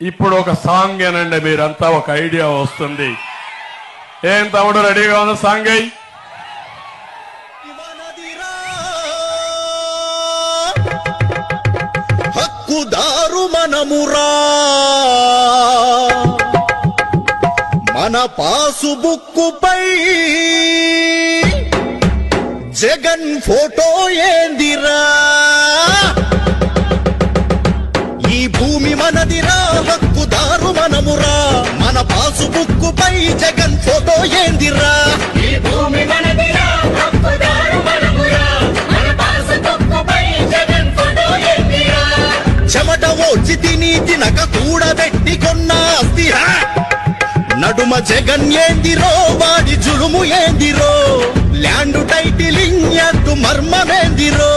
ఇప్పుడు ఒక సాంగ్ ఏనండి మీరంతా ఒక ఐడియా వస్తుంది. ఏం తమ్ముడు రెడీగా ఉంది సాంగ్ అయ్యి హక్కుదారు మనమురా. మన పాసు బుక్కుపై జగన్ ఫోటో ఏందిరా? ఈ భూమి మనదిరా. మన పాసు బుక్కుపై జగన్ ఫోటో ఏందిరా? ఈ భూమి మనదిరా హక్కుదారు మనమురా. మన పాసుబుక్కుపై జగన్ ఫోటో ఎందిరా చెమట ఓచి తిని తినక కూడబెట్టి కొన్న ఆస్తిరా నడుమ జగన్ ఏందిరో వాడి జులుము ఏందిరో? ల్యాండ్ టైటిలింగ్ ఎద్దు మర్మమేందిరో?